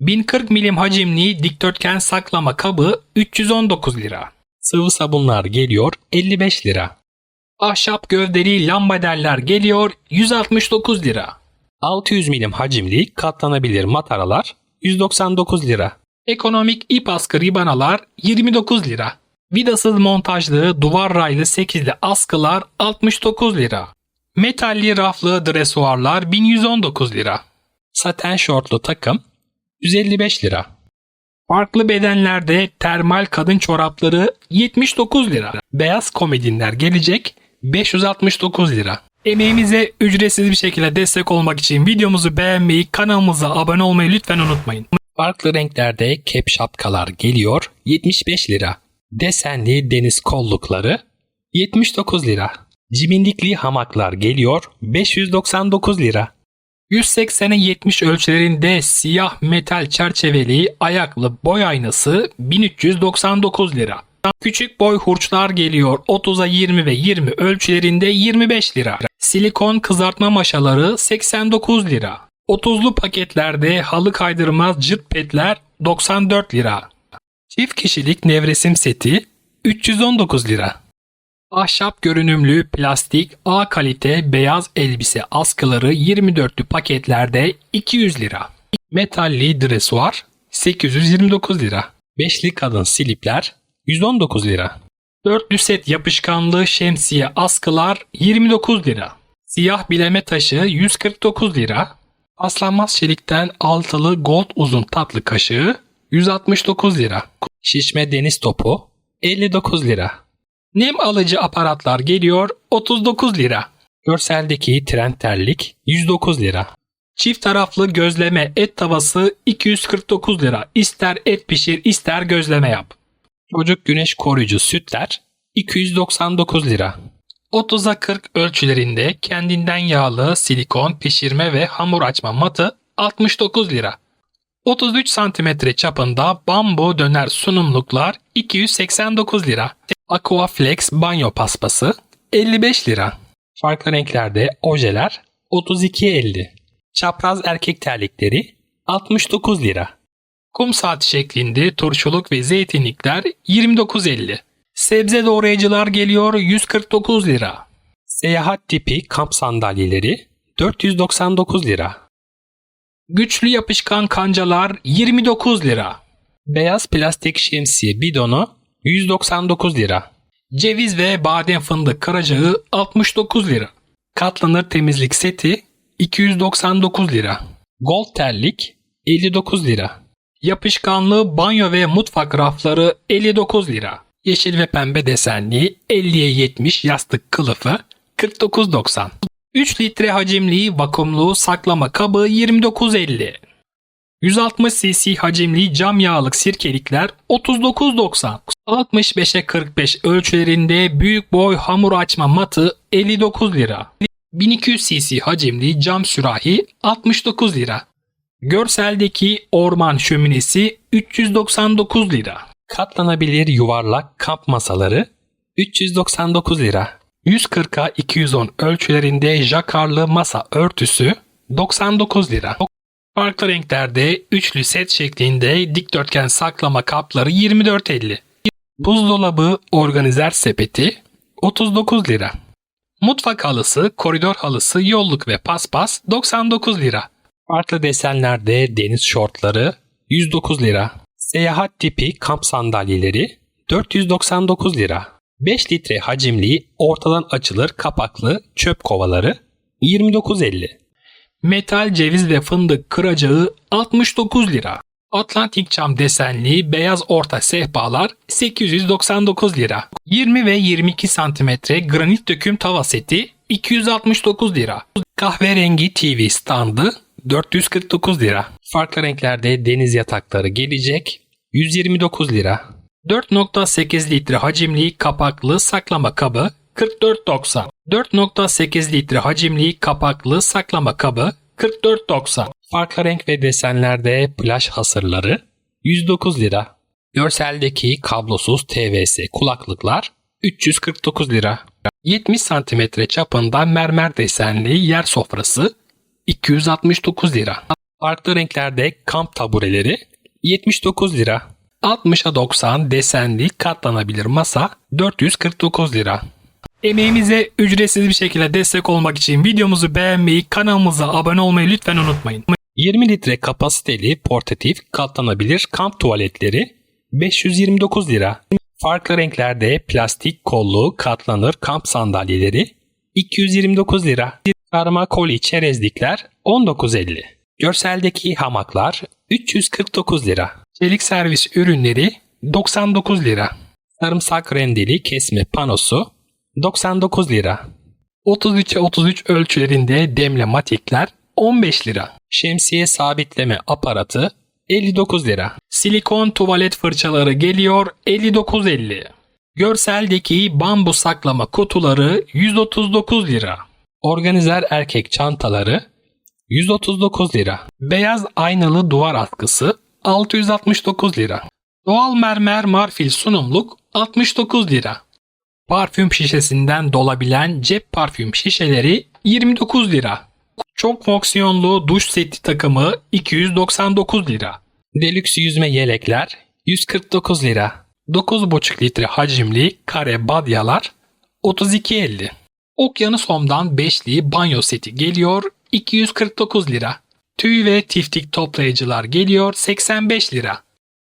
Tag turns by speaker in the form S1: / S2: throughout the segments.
S1: 1040 milim hacimli dikdörtgen saklama kabı 319 lira. Sıvı sabunlar geliyor 55 lira. Ahşap gövdeli lambaderler geliyor 169 lira. 600 milim hacimli katlanabilir mataralar 199 lira. Ekonomik ip askı ribanalar 29 lira. Vidasız montajlı duvar raylı 8'li askılar 69 lira. Metalli raflı dresuarlar 1119 lira. Saten şortlu takım 155 lira. Farklı bedenlerde termal kadın çorapları 79 lira. Beyaz komedinler gelecek 569 lira. Emeğimize ücretsiz bir şekilde destek olmak için videomuzu beğenmeyi, kanalımıza abone olmayı lütfen unutmayın. Farklı renklerde kep şapkalar geliyor 75 lira. Desenli deniz kollukları 79 lira. Cibindikli hamaklar geliyor 599 lira. 180'e 70 ölçülerinde siyah metal çerçeveli ayaklı boy aynası 1399 lira. Küçük boy hurçlar geliyor 30'a 20 ve 20 ölçülerinde 25 lira. Silikon kızartma maşaları 89 lira. 30'lu paketlerde halı kaydırmaz cırt petler 94 lira. Çift kişilik nevresim seti 319 lira. Ahşap görünümlü plastik A kalite beyaz elbise askıları 24'lü paketlerde 200 lira. Metalli dresuar 829 lira. Beşli kadın silipler 119 lira. Dörtlü set yapışkanlı şemsiye askılar 29 lira. Siyah bileme taşı 149 lira. Aslanmaz çelikten altılı gold uzun tatlı kaşığı 169 lira. Şişme deniz topu 59 lira. Nem alıcı aparatlar geliyor 39 lira. Görseldeki trend terlik 109 lira. Çift taraflı gözleme et tavası 249 lira. İster et pişir ister gözleme yap. Çocuk güneş koruyucu sütler 299 lira. 30'a 40 ölçülerinde kendinden yağlı silikon pişirme ve hamur açma matı 69 lira. 33 santimetre çapında bambu döner sunumluklar 289 lira. Aquaflex banyo paspası 55 lira. Farklı renklerde ojeler 32.50. Çapraz erkek terlikleri 69 lira. Kum saati şeklinde turşuluk ve zeytinlikler 29.50. Sebze doğrayıcılar geliyor 149 lira. Seyahat tipi kamp sandalyeleri 499 lira. Güçlü yapışkan kancalar 29 lira. Beyaz plastik şemsiye bidonu 199 lira. Ceviz ve badem fındık karacağı 69 lira. Katlanır temizlik seti 299 lira. Gold terlik 59 lira. Yapışkanlı banyo ve mutfak rafları 59 lira. Yeşil ve pembe desenli 50'ye 70 yastık kılıfı 49.90. 3 litre hacimli vakumlu saklama kabı 29.50. 160 cc hacimli cam yağlık sirkelikler 39.90. 65'e 45 ölçülerinde büyük boy hamur açma matı 59 lira. 1200 cc hacimli cam sürahi 69 lira. Görseldeki orman şöminesi 399 lira. Katlanabilir yuvarlak kamp masaları 399 lira. 140'a 210 ölçülerinde jakarlı masa örtüsü 99 lira. Farklı renklerde üçlü set şeklinde dikdörtgen saklama kapları 24.50. Buzdolabı organizer sepeti 39 lira. Mutfak halısı, koridor halısı, yolluk ve paspas 99 lira. Farklı desenlerde deniz şortları 109 lira. Seyahat tipi kamp sandalyeleri 499 lira. 5 litre hacimli ortadan açılır kapaklı çöp kovaları 29.50. Metal ceviz ve fındık kıracağı 69 lira. Atlantik çam desenli beyaz orta sehpalar 899 lira. 20 ve 22 santimetre granit döküm tava seti 269 lira. Kahverengi TV standı 449 lira. Farklı renklerde deniz yatakları gelecek 129 lira. 4.8 litre hacimli kapaklı saklama kabı 44.90. 4.8 litre hacimli kapaklı saklama kabı 44.90. Farklı renk ve desenlerde plaj hasırları 109 lira. Görseldeki kablosuz TVS kulaklıklar 349 lira. 70 cm çapında mermer desenli yer sofrası 269 lira. Farklı renklerde kamp tabureleri 79 lira. 60'a 90 desenli katlanabilir masa 449 lira. Emeğimize ücretsiz bir şekilde destek olmak için videomuzu beğenmeyi, kanalımıza abone olmayı lütfen unutmayın. 20 litre kapasiteli portatif katlanabilir kamp tuvaletleri 529 lira. Farklı renklerde plastik kollu katlanır kamp sandalyeleri 229 lira. Karma koli çerezlikler 19.50. Görseldeki hamaklar 349 lira. Çelik servis ürünleri 99 lira. Sarımsak rendeli kesme panosu 99 lira. 33'e 33 ölçülerinde demlematikler 15 lira. Şemsiye sabitleme aparatı 59 lira. Silikon tuvalet fırçaları geliyor 59.50. Görseldeki bambu saklama kutuları 139 lira. Organizer erkek çantaları 139 lira. Beyaz aynalı duvar askısı 669 lira. Doğal mermer marfil sunumluk 69 lira. Parfüm şişesinden dolabilen cep parfüm şişeleri 29 lira. Çok fonksiyonlu duş seti takımı 299 lira. Deluxe yüzme yelekler 149 lira. 9,5 litre hacimli kare badyalar 32.50. Okyanusom'dan beşli banyo seti geliyor 249 lira. Tüy ve tiftik toplayıcılar geliyor 85 lira.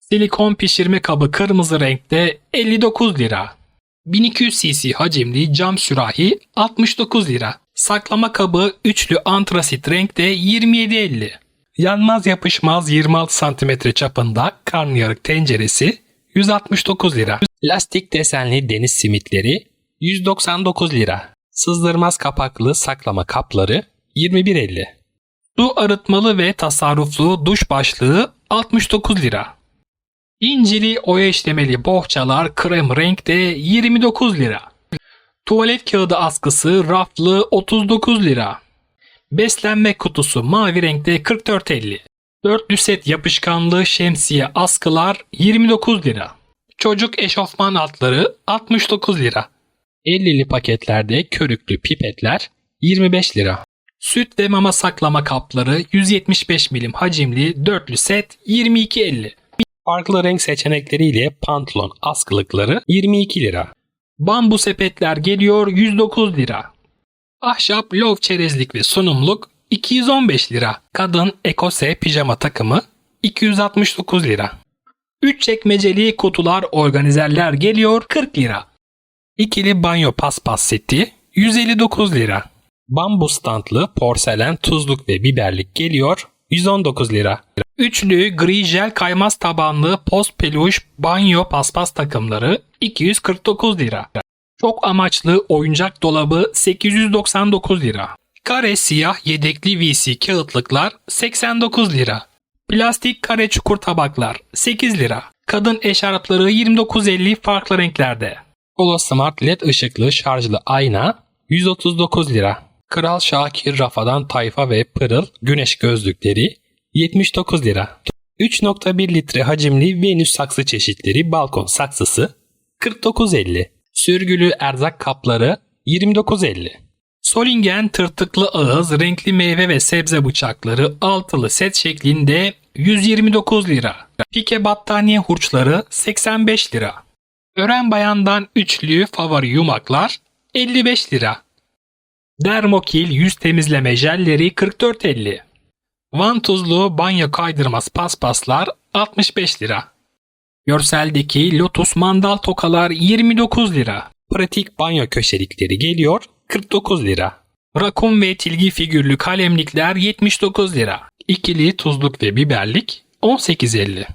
S1: Silikon pişirme kabı kırmızı renkte 59 lira. 1200 cc hacimli cam sürahi 69 lira. Saklama kabı üçlü antrasit renkte 27.50. Yanmaz yapışmaz 26 cm çapında karnıyarık tenceresi 169 lira. Lastik desenli deniz simitleri 199 lira. Sızdırmaz kapaklı saklama kapları 21.50. Su arıtmalı ve tasarruflu duş başlığı 69 lira. İncili oya işlemeli bohçalar krem renkte 29 lira. Tuvalet kağıdı askısı raflı 39 lira. Beslenme kutusu mavi renkte 44.50. Dörtlü set yapışkanlı şemsiye askılar 29 lira. Çocuk eşofman altları 69 lira. 50'li paketlerde körüklü pipetler 25 lira. Süt ve mama saklama kapları 175 milim hacimli dörtlü set 22.50. Farklı renk seçenekleriyle pantolon askılıkları 22 lira. Bambu sepetler geliyor 109 lira. Ahşap lov çerezlik ve sunumluk 215 lira. Kadın ekose pijama takımı 269 lira. 3 çekmeceli kutular organizerler geliyor 40 lira. İkili banyo paspas seti 159 lira. Bambu standlı porselen tuzluk ve biberlik geliyor 119 lira. Üçlü gri jel kaymaz tabanlı post peluş banyo paspas takımları 249 lira. Çok amaçlı oyuncak dolabı 899 lira. Kare siyah yedekli VC kağıtlıklar 89 lira. Plastik kare çukur tabaklar 8 lira. Kadın eşarpları 29.50 farklı renklerde. Polo Smart LED ışıklı şarjlı ayna 139 lira. Kral Şakir Rafadan Tayfa ve Pırıl güneş gözlükleri 79 lira. 3.1 litre hacimli Venüs saksı çeşitleri balkon saksısı 49.50. Sürgülü erzak kapları 29.50. Solingen tırtıklı ağız renkli meyve ve sebze bıçakları altılı set şeklinde 129 lira. Pike battaniye hurçları 85 lira. Ören bayandan üçlü favori yumaklar 55 lira. Dermokil yüz temizleme jelleri 44.50. Van tuzlu banyo kaydırmaz paspaslar 65 lira. Görseldeki Lotus mandal tokalar 29 lira. Pratik banyo köşelikleri geliyor 49 lira. Rakun ve tilgi figürlü kalemlikler 79 lira. İkili tuzluk ve biberlik 18.50.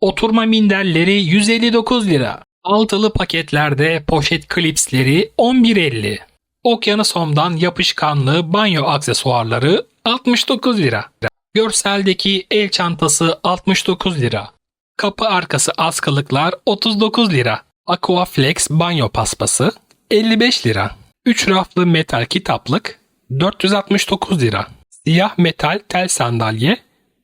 S1: Oturma minderleri 159 lira. Altılı paketlerde poşet klipsleri 11.50. Okyanusom'dan yapışkanlı banyo aksesuarları 69 lira. Görseldeki el çantası 69 lira. Kapı arkası askılıklar 39 lira. Aquaflex banyo paspası 55 lira. 3 raflı metal kitaplık 469 lira. Siyah metal tel sandalye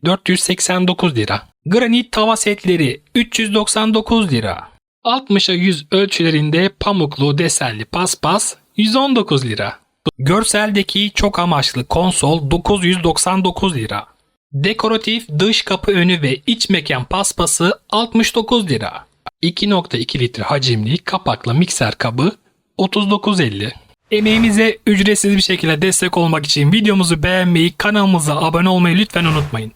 S1: 489 lira. Granit tava setleri 399 lira. 60'a 100 ölçülerinde pamuklu desenli paspas 119 lira. Görseldeki çok amaçlı konsol 999 lira. Dekoratif dış kapı önü ve iç mekan paspası 69 lira. 2.2 litre hacimli kapaklı mikser kabı 39.50. Emeğimize ücretsiz bir şekilde destek olmak için videomuzu beğenmeyi, kanalımıza abone olmayı lütfen unutmayın.